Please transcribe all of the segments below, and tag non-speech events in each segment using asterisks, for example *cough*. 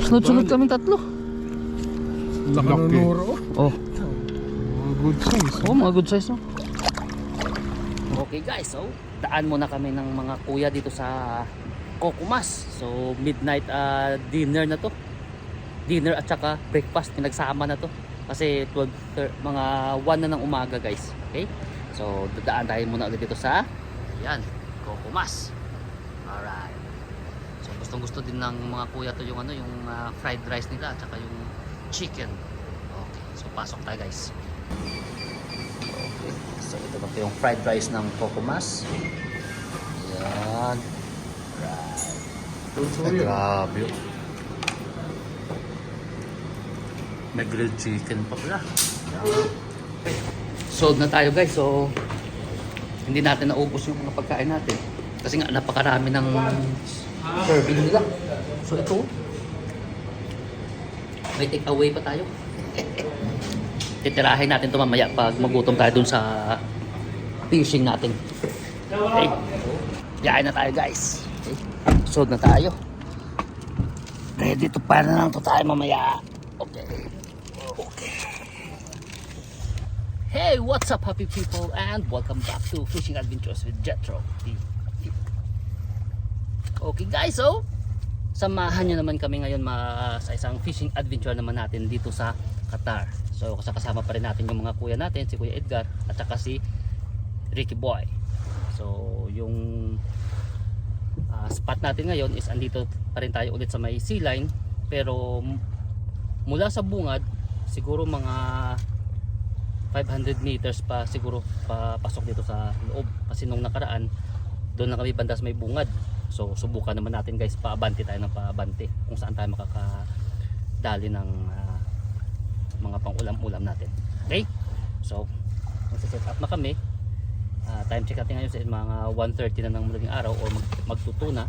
Sunod-sunod kami tatlo. Laki ng nuro. Oh, Mga good size. oh mga good size no. Okay guys, so daan muna kami ng mga kuya dito sa Kokumas. So midnight ah, dinner na to. Dinner at saka breakfast pinagsama na to. Kasi 12 thir- mga 1 na ng umaga guys. Okay? So dadaan tayo muna ulit dito sa yan, Kokumas. Alright. Gustong gusto din ng mga kuya to yung ano, yung ah, fried rice nila at saka yung chicken. Okay. So pasok tayo guys. Okay. So ito ba yung fried rice ng Kokumas? Yan. Right. Ay, grabe. May grilled chicken pa pala. Okay. Sold na tayo guys. So hindi natin naubos yung mga pagkain natin. Kasi nga napakarami ng serving nila. So ito, may take away pa tayo. *laughs* Titirahin natin ito mamaya pag magutom tayo dun sa fishing natin. Okay. Yain na tayo guys. Okay. Sold na tayo. Ready to fire na lang to tayo mamaya. Okay. Okay. Hey, what's up happy people and welcome back to Fishing Adventures with Jetro TV. Okay guys, so samahan nyo naman kami ngayon ma sa isang fishing adventure naman natin dito sa Qatar. So kasama pa rin natin yung mga kuya natin, si Kuya Edgar at saka si Ricky Boy. So yung ah, spot natin ngayon is andito pa rin tayo ulit sa may sea line pero mula sa bungad siguro mga 500 meters pa siguro pa pasok dito sa loob kasi nung nakaraan doon na kami banda may bungad so subukan naman natin guys. Paabante tayo ng paabante kung saan tayo makakadali ng ah, mga pang ulam-ulam natin. Okay? So magsiset up na kami. Ah, time check natin ngayon sa mga 1.30 na ng madaling araw or mag, magtutuna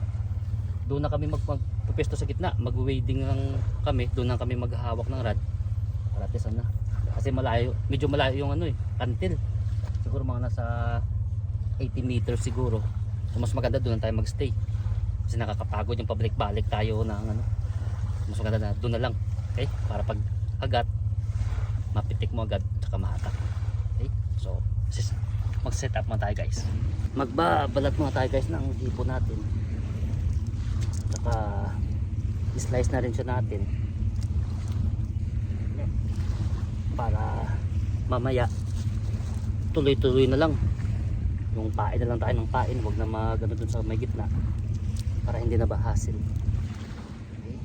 doon na kami mag, magpupesto sa gitna. Mag-wading lang kami. Doon na kami maghahawak ng rad para at least ano kasi malayo medyo malayo yung ano eh kantil. Siguro mga nasa 80 meters siguro. So mas maganda doon na tayo magstay kasi nakakapagod yung pabalik-balik tayo ng ano. Mas maganda na doon na lang. Okay? Para pag agat mapitik mo agad tsaka mahatak okay? So sis- mag-set up muna tayo guys. Magbabalat muna tayo guys ng hipo natin. Tsaka slice na rin siya natin. Para mamaya tuloy-tuloy na lang. Yung pain na lang tayo ng pain. Wag na magano dun sa may gitna para hindi na bahasin okay.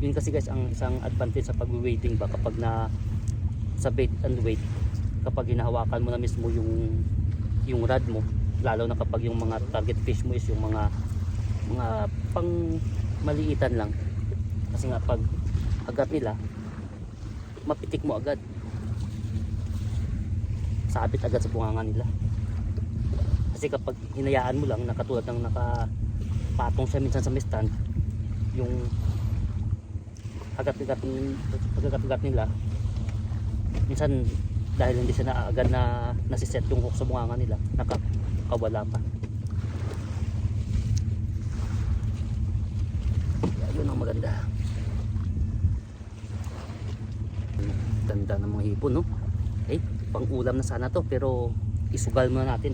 yun kasi guys ang isang advantage sa pag-waiting ba kapag na sa bait and wait kapag hinahawakan mo na mismo yung yung rod mo lalo na kapag yung mga target fish mo is yung mga mga pang maliitan lang. Kasi nga pag agat nila mapitik mo agad. Sabit agad sa bunganga nila kasi kapag hinayaan mo lang nakatulad ng nakapatong siya minsan sa may stand yung agat-agat pag-agat-agat nila minsan dahil hindi siya na agad na nasiset yung hook sa bunganga nila nakakawala pa. Yun ang maganda. Ganda ng mga hipon no? Okay pang ulam na sana to pero isugal muna natin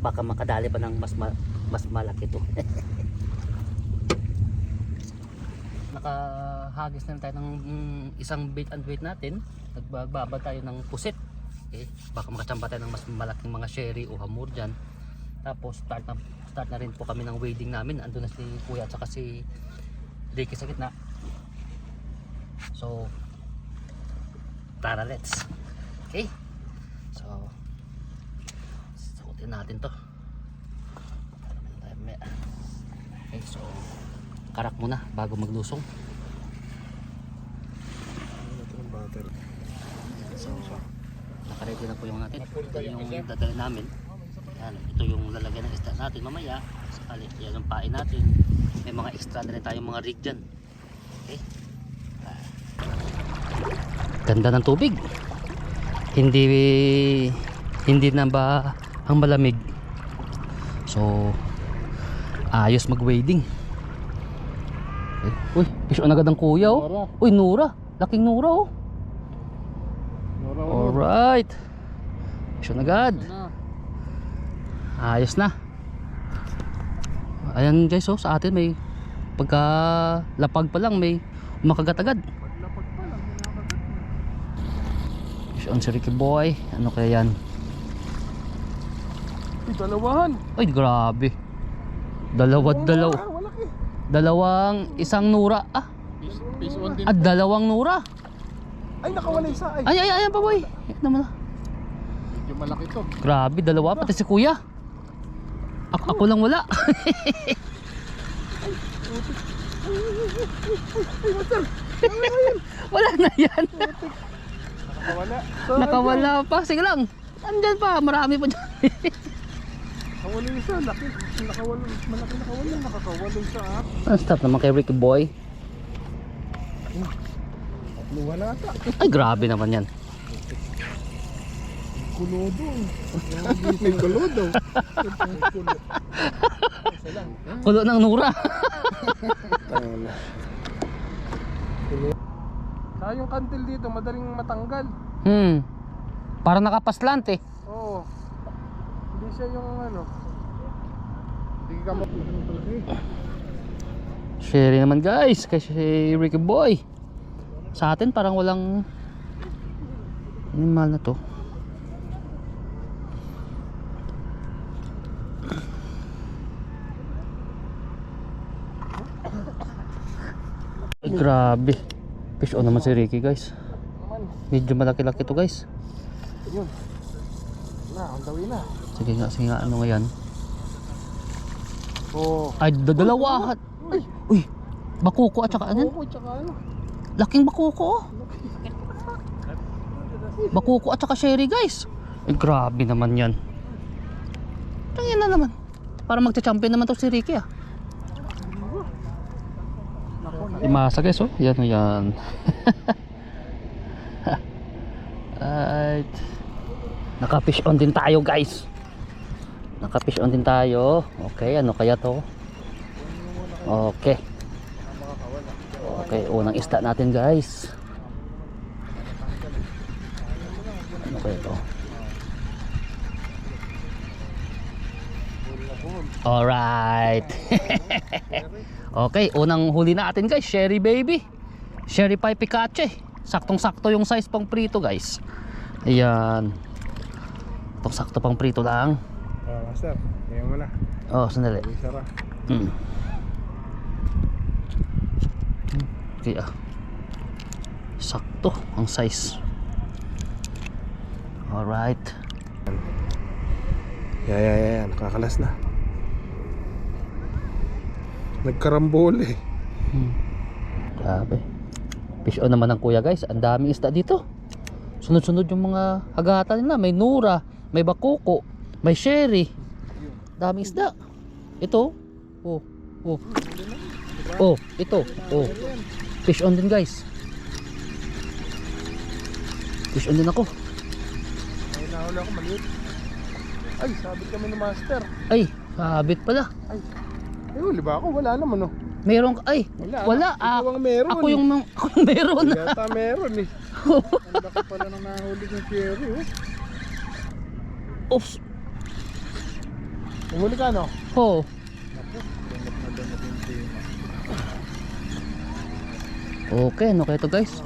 baka makadali pa ng mas ma- mas malaki to. *laughs* Nakahagis na tayo ng mm, isang bait and weight natin. Nagbababa tayo ng pusit. Okay baka makachamba tayo ng mas malaking mga sherry o hamur dyan. Tapos start na start na rin po kami ng wading namin. Andun na si kuya at saka si Ricky sa gitna. So tara let's. Okay. So suotin natin to okay so karak muna bago maglusong butter. So, nakaready na po yung natin. Ito yung dadala namin. Yan, ito yung lalagyan ng isda natin mamaya. Sakali, yan yung pain natin. May mga extra na rin tayong mga rig dyan. Okay. Ganda ng tubig. Hindi hindi na ba ang malamig. So, Ayos mag-wading. Eh, Uy, fish on agad ang kuya oh. Nura. Uy, Nura. Laking Nura oh. Nora, Nora. Alright. Fish on agad. Na. Ayos na. Ayan guys oh, sa atin may pagka lapag pa lang may makagat agad. Fish on si Ricky Boy. Ano kaya yan? Uy, dalawahan. Ay, grabe. Dalawa, dalaw, Ah, dalawang isang Nura. Ah, din. at dalawang Nura. Ay, nakawala isa. Ay, Ay, ay, ayan pa boy. Ayan naman ah. medyo malaki to. Grabe, dalawa pati si kuya. Ako, ako lang wala. *laughs* wala na yan. Nakawala. Nakawala pa. Sige lang. Andyan pa. Marami pa dyan. *laughs* Nakawala isa. Laki. Nakawala. Malaki nakawala. Nakakawala isa ah. Ang stop naman kay Ricky Boy. Luha na ata. Ay, grabe naman yan. Kulodo. May kulodo. Kulo. Ng Nura. Saka yung kantil dito, madaling matanggal. hmm. Para nakapaslant eh. Oo. Hindi siya yung ano. Hindi ka mo. Sharing naman guys. Kasi Ricky Boy. Sa atin parang walang animal na to. Ay, grabe. Fish on naman si Ricky guys. Medyo malaki-laki to guys. Yun. Dawi na. Sige nga, sige nga. Ano nga yan? Oo. Ay, dadalawa. Ay, uy. Bakuko at saka ano? Oo, tsaka ano. Laking bakuko oh. Bakuko at saka sherry guys. Ay grabe naman yan. Tingnan na naman. Para magcha-champion naman to si Ricky ah. Imasa guys oh. Yan oh yan. *laughs* Right. Naka-fish on din tayo guys. Naka-fish on din tayo. Okay, ano kaya to? Okay. Okay, unang isda natin guys. Ano kaya ito? Alright. *laughs* okay, unang huli natin guys, Sherry Baby. Sherry Pie Picache. Saktong-sakto yung size pang prito guys. Ayan. Saktong sakto pang prito lang. Ah, master. Kaya mo na. Oh, sandali. Isa ra. Mm. Okay ah. Sakto ang size. Alright. Yeah, yeah, yeah. Nakakalas na. Nagkarambole. Grabe. Fish on naman ng kuya guys. Ang daming isda dito. Sunod-sunod yung mga hagatan nila. May nura, may bakuko, may sherry. Daming isda. Ito. Oh. Oh. Oh, ito. Oh. Fish on din guys. Fish on din ako. Ay, nahuli ako maliit. Ay, sabit kami ni master. Ay, sabit pala. Ay, ay huli ba ako? Wala naman oh. Meron ka- ay, Wala. wala. Ah, ang meron. ako yung mang- *laughs* ako yung meron. Yata meron eh. *laughs* Ang laki pala nang nahuli ng cherry oh. Oops. Umuli ka no? Oh. Okay, ano kaya to guys?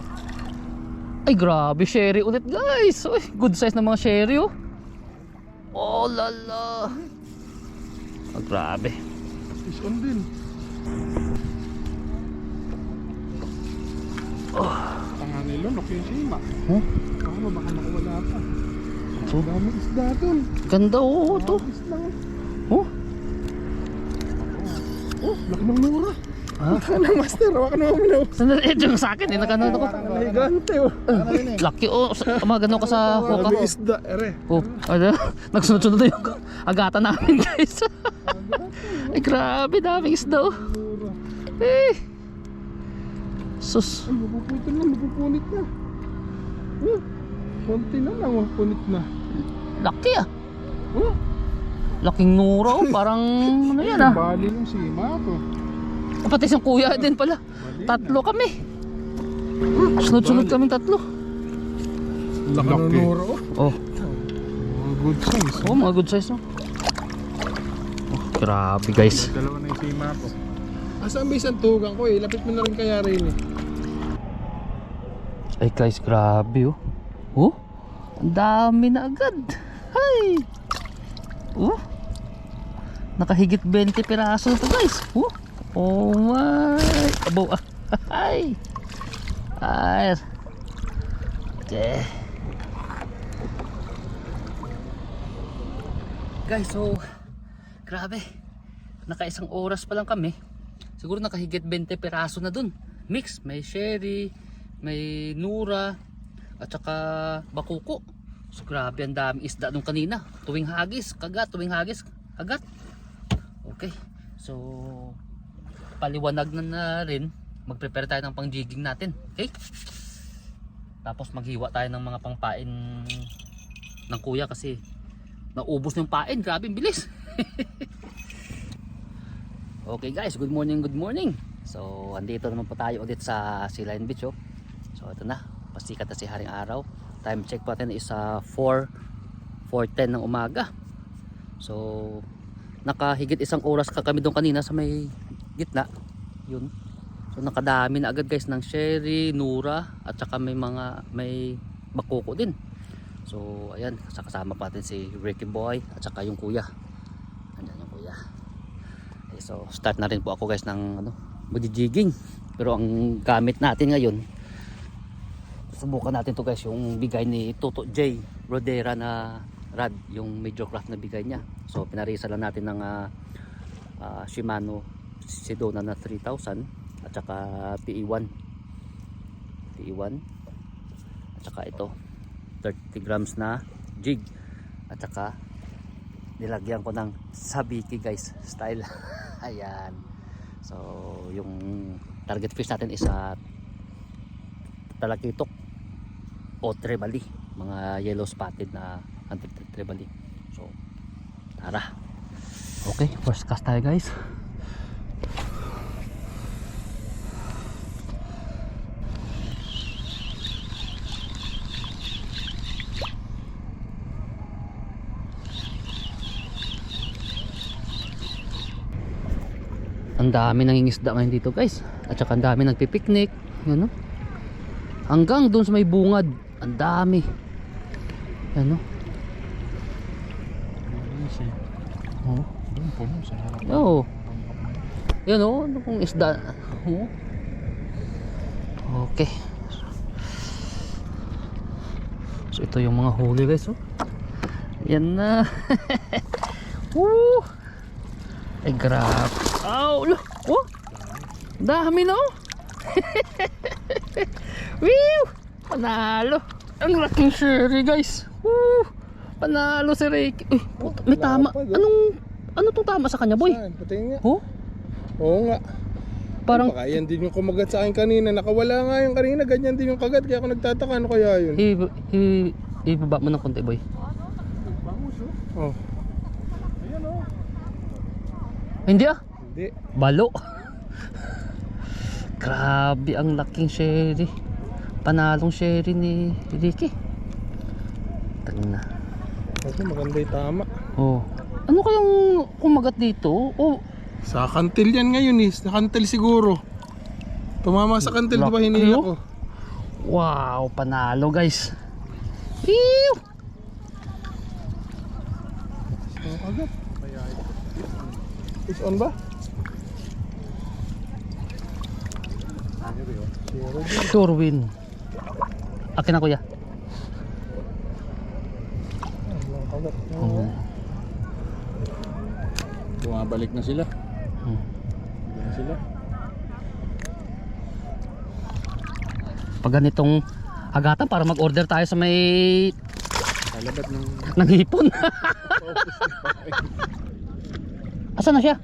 Ay grabe, sherry ulit guys. Uy, good size ng mga sherry oh. Oh lala. Oh, grabe. Fish on din. Oh. Tanga nilo, nakishima. Huh? Ano, baka nakawala pa. Ang dami isda. Ganda oh, ito. Mabis lang. Oh. Oh, laki ng mura. Ha? Ano, master? Hawakan mo mo na. Sandali, ito yung sa akin eh. Nakanood ako. Ang higante oh. Lucky oh. Sa- Magano ka sa hook ako. isda, ere. Oh, ano? *laughs* Nagsunod-sunod na yung agatan namin guys. *laughs* Ay grabe, daming isda oh. Eh. Sus. Ay, mapuputol na, mapupunit na. Oh, konti na lang, oh, punit na. Laki ah. Oh, Laking nura *laughs* oh. Parang ano yan ah. Bali ng sima to. Pati isang kuya din pala. Bali Tatlo kami. Sunod-sunod kami tatlo. Laki. Nanunuro. Oh, Mga good size. oh mga good size no. Oh, grabe guys. Dalawa na yung sima ko. Asan ba isang tugang ko eh? Lapit mo na rin kaya rin eh. Ay guys, grabe oh. Oh, ang dami na agad. Hay. Oh. Nakahigit 20 piraso to guys. Oh. Oh my. Abo. ah. *laughs* Ay. Ay. Okay. Guys, so grabe. Naka isang oras pa lang kami. Siguro nakahigit 20 piraso na dun. Mix, may sherry, may nura, at saka bakuko. So grabe ang dami isda nung kanina. Tuwing hagis, kagat, tuwing hagis, kagat. Okay. So paliwanag na na rin. Mag-prepare tayo ng pang-jigging natin. Okay? Tapos maghiwa tayo ng mga pangpain ng kuya kasi naubos yung pain. Grabe, bilis. *laughs* okay guys, good morning, good morning. So, andito naman po tayo ulit sa Silayan Beach. Oh. So, ito na. Pasikat na si Haring Araw. Time check po natin is uh, 4 4.10 ng umaga. So, nakahigit isang oras ka kami doon kanina sa may gitna. Yun. So, nakadami na agad guys ng sherry, nura, at saka may mga may bakoko din. So, ayan, sa kasama pa natin si Ricky Boy at saka yung kuya. Andyan yung kuya. Okay, so, start na rin po ako guys ng ano, magjijigging. Pero ang gamit natin ngayon, subukan natin to guys, yung bigay ni Toto J. Rodera na rad, yung major craft na bigay niya. So, pinarisa lang natin ng ah, ah, Shimano Sedona na 3000 at saka PE1 PE1 at saka ito 30 grams na jig at saka nilagyan ko ng sabiki guys style *laughs* ayan so yung target fish natin is sa talakitok o trebali mga yellow spotted na anti trebali. So tara. Okay first cast tayo guys. Ang dami nangingisda ngayon dito guys. At saka ang dami nagpipiknik yun no? Hanggang doon sa may bungad ang dami yan no oh Doon po no, sa harap. Oo. Yan oh, ano kung isda. Oo. Okay. So ito yung mga huli guys oh. Yan na. *laughs* Woo! Ay grabe. Aw, lo. Oh. Dami na oh. Woo! Panalo. Ang laking sherry guys. Woo! Panalo si Ricky. Uy, puta, may tama. Anong ano to tama sa kanya, boy? Saan? Patingin nga. Oh, Oo nga. parang Baka yan din yung kumagat sa akin kanina. Nakawala nga yung kanina. Ganyan din yung kagat. Kaya ako nagtataka. Ano kaya yun? i i ibaba mo ng konti, boy. Oh. Hindi ah. Hindi. Balo. *laughs* Grabe ang laking sherry. Panalong sherry ni Ricky. Tingnan na. Kasi maganda yung tama. Oh. Ano kayang kumagat dito? Oh, Sa kantil yan ngayon eh. Sa kantil siguro. Tumama sa kantil. Di ba Laki, hinila oh. ko? wow, panalo guys. Ew! Ang kagat. Fish on ba? Sure win. Akin na kuya. Oh. Bumabalik na sila. Hmm. Na sila. Pag ganitong agatan para mag-order tayo sa may Kalabat ng ng hipon. *laughs* Asan na siya?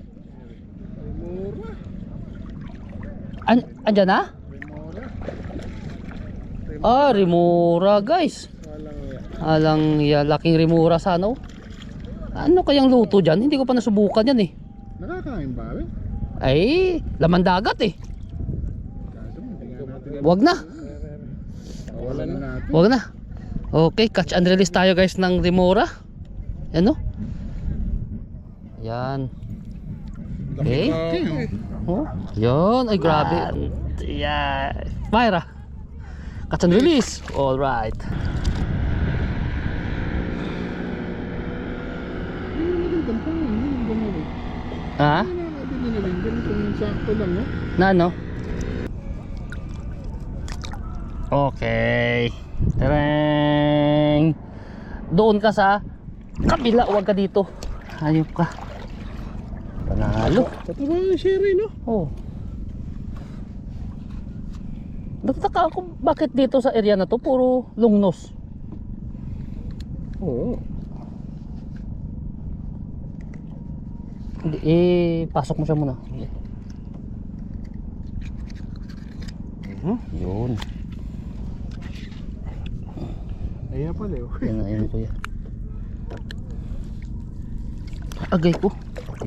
An andyan na? Ah, Rimura guys. Alang ya, laking Rimura sa ano? Ano kayang luto dyan? Hindi ko pa nasubukan yan eh. Nakakain ba? eh? Ay, laman dagat eh. Wag na. Wag na. Okay, catch and release tayo guys ng Remora. Yan no? Yan. Okay. Okay. Oh, oh. yan. Ay, grabe. Yeah. Myra. Catch and release. All right. Ha? Na ano? Okay. Tereng. Doon ka sa kabila, huwag ka dito. Hayop ka. Panalo. Totoo yung sherry, no? Oh. Nagtaka ako bakit dito sa area na to puro lungnos. Oo. Hindi, eh, pasok mo siya muna. Hmm? Yun. Ayan pala, oh. Yan na, yan kuya. Agay ko.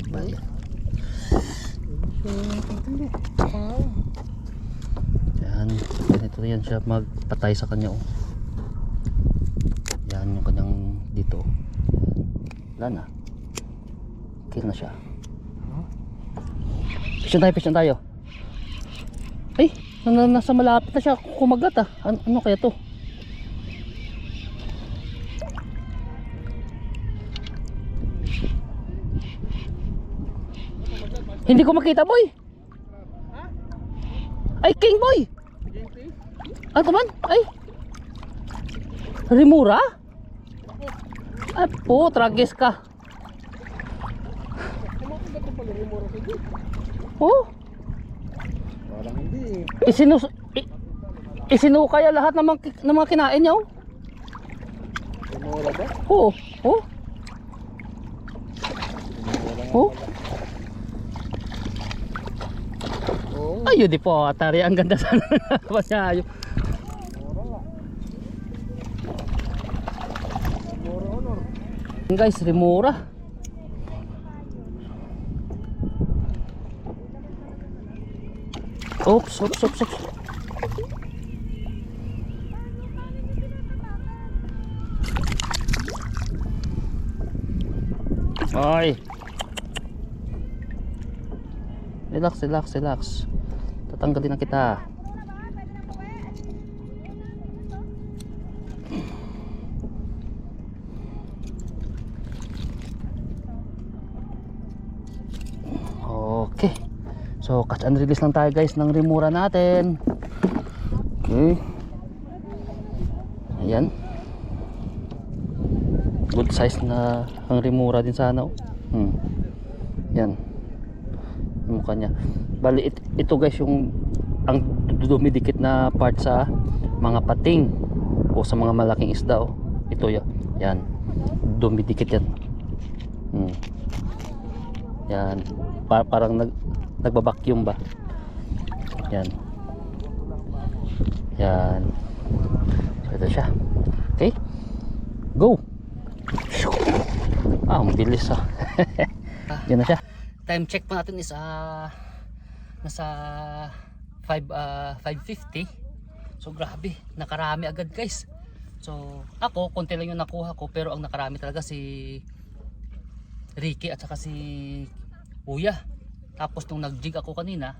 Diba yan? Yan. Ganito yan siya magpatay sa kanya. Oh. Yan yung kanyang dito. Wala na. Kill na siya. Pisyon tayo, pisyon tayo. Ay, na, nasa malapit na siya kumagat ah. Ano, ano kaya to? Hindi ko makita, boy. Ay, king boy. Ano man? Ay. Rimura? Ay po, tragis ka. Oh, Parang hindi, eh. isinus i, isinukaya lahat ng mga, ng mga kinain niya. oh. Tumura ba? Oo. Oh. Oh. Ayun di po, atari ang ganda sana *laughs* naman niya. Ayun. Guys, remura. Oops, oops, oops, oops. Ay. Relax, relax, relax. Tatanggalin na kita. Okay. So, catch and release lang tayo guys ng remura natin. Okay. Ayan. Good size na ang remura din sana. oh. Hmm. Yan. Mukha niya. Bali, it- ito guys yung ang dumidikit na part sa mga pating o sa mga malaking isda. Oh. Ito ya. Yan. Dumidikit yan. Hmm. Yan. Pa- parang nag nagba-vacuum ba? Yan. Yan. So ito siya. Okay? Go. Ah, ang bilis ah. *laughs* Yan na siya. Time check pa natin is ah nasa 5 ah 550. So grabe, nakarami agad guys. So ako konti lang yung nakuha ko pero ang nakarami talaga si Ricky at saka si Uya. Tapos nung nag-jig ako kanina,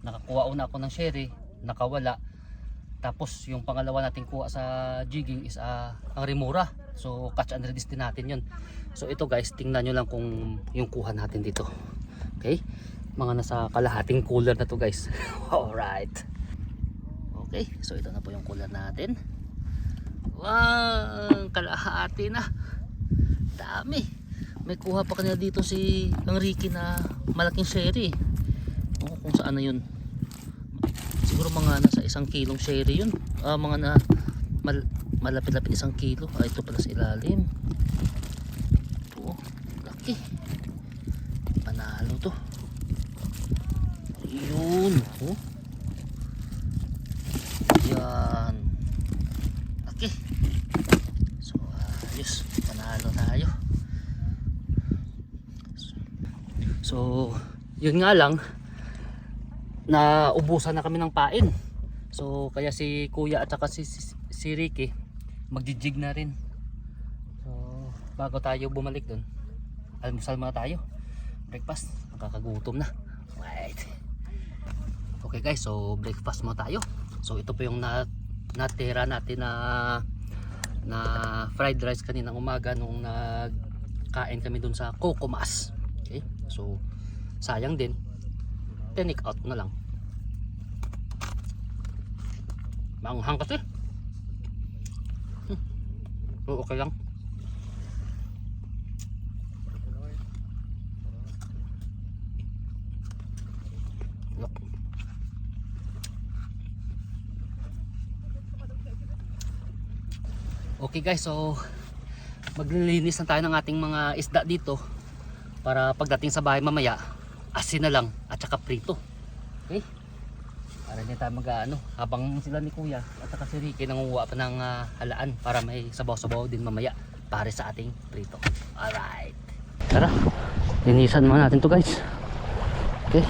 nakakuha una ako ng sherry, nakawala. Tapos yung pangalawa nating kuha sa jigging is ah, ang remura. So catch and release din natin yun. So ito guys, tingnan nyo lang kung yung kuha natin dito. Okay? Mga nasa kalahating cooler na to guys. *laughs* Alright. Okay, so ito na po yung cooler natin. Wow, kalahati na. Dami. May kuha pa kanina dito si ang Ricky na malaking sherry. Oh, kung saan na yun. Siguro mga nasa isang kilong sherry yun. Ah, mga na mal, malapit-lapit isang kilo. Ah, ito pala sa ilalim. Oh, laki. Panalo to. Yun. Oh. Yan. Laki. So, ayos. Panalo tayo. Yun nga lang, na ubusan na kami ng pain. So kaya si Kuya at saka si, si, si Ricky magjijig na rin. So bago tayo bumalik doon, almusal muna tayo. Breakfast, nakakagutom na. Wait. Okay guys, so breakfast muna tayo. So ito po yung na, natira natin na na fried rice kaninang umaga nung nagkain kami dun sa Coco Mas. Okay? So sayang din. Take out na lang. Maanghang kasi. Hmm. So, okay lang. Okay guys, so maglilinis na tayo ng ating mga isda dito para pagdating sa bahay mamaya asin na lang at saka prito. Okay? Para hindi tayo mag ano, habang sila ni Kuya at saka si Ricky nangunguha pa ng ah, halaan para may sabaw-sabaw din mamaya para sa ating prito. Alright. Tara, linisan muna natin to guys. Okay.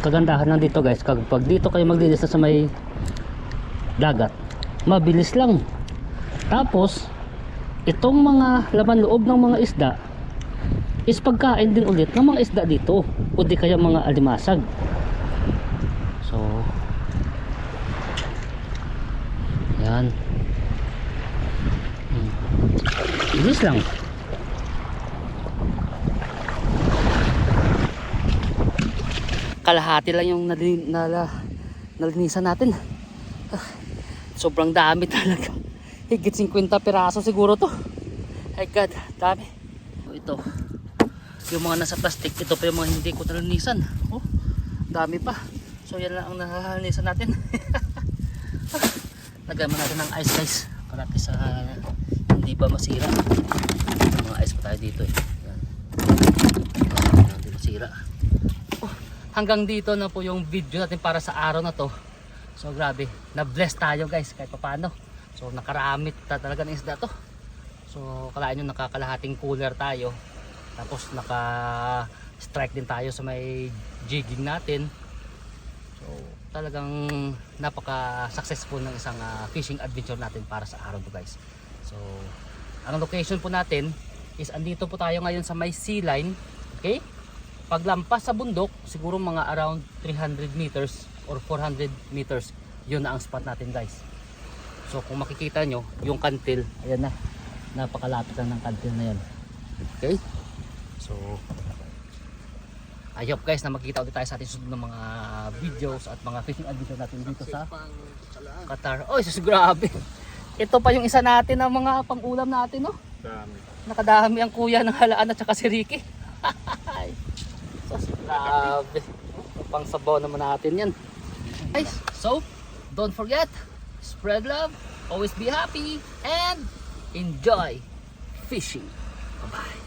Ang kagandahan lang dito guys, kapag dito kayo maglinis na sa may dagat, mabilis lang. Tapos, itong mga laman loob ng mga isda is pagkain din ulit ng mga isda dito o di kaya mga alimasag. So, yan. Hmm. Bilis lang. Kalahati lang yung nalin, nala, nalinisan natin. Ah, sobrang dami *laughs* talaga. Higit 50 piraso siguro to. Ay god dami. Ito. Yung mga nasa plastic ito pa yung mga hindi ko nalinisan. Oh dami pa. So yan lang ang nalinisan natin. *laughs* Ah, lagyan mo natin ng ice guys. Para least ah, hindi ba masira? Mga ice pa tayo dito eh. Yan. hindi masira hanggang dito na po yung video natin para sa araw na to. So grabe. Na bless tayo guys kahit paano so nakaramit ta talaga ng isda to. So kalahin nyo nakakalahating cooler tayo. Tapos naka strike din tayo sa may jigging natin. So talagang napaka successful ng isang ah, fishing adventure natin para sa araw to guys. So ang location po natin is andito po tayo ngayon sa may sea line. Okay paglampas sa bundok, siguro mga around 300 meters or 400 meters, yun na ang spot natin guys. So kung makikita nyo, yung kantil, ayan na, napakalapit lang ng kantil na yan. Okay? So, I hope guys na makikita ulit tayo sa ating susunod ng mga videos at mga fishing adventure natin dito sa Qatar. Oh, sus, grabe. Ito pa yung isa natin ng mga pang-ulam natin, no? Dami. Nakadami ang kuya ng halaan at saka si Ricky. *laughs* Grabe. Pang sabaw naman natin yan. Guys, so, don't forget, spread love, always be happy, and enjoy fishing. Bye-bye.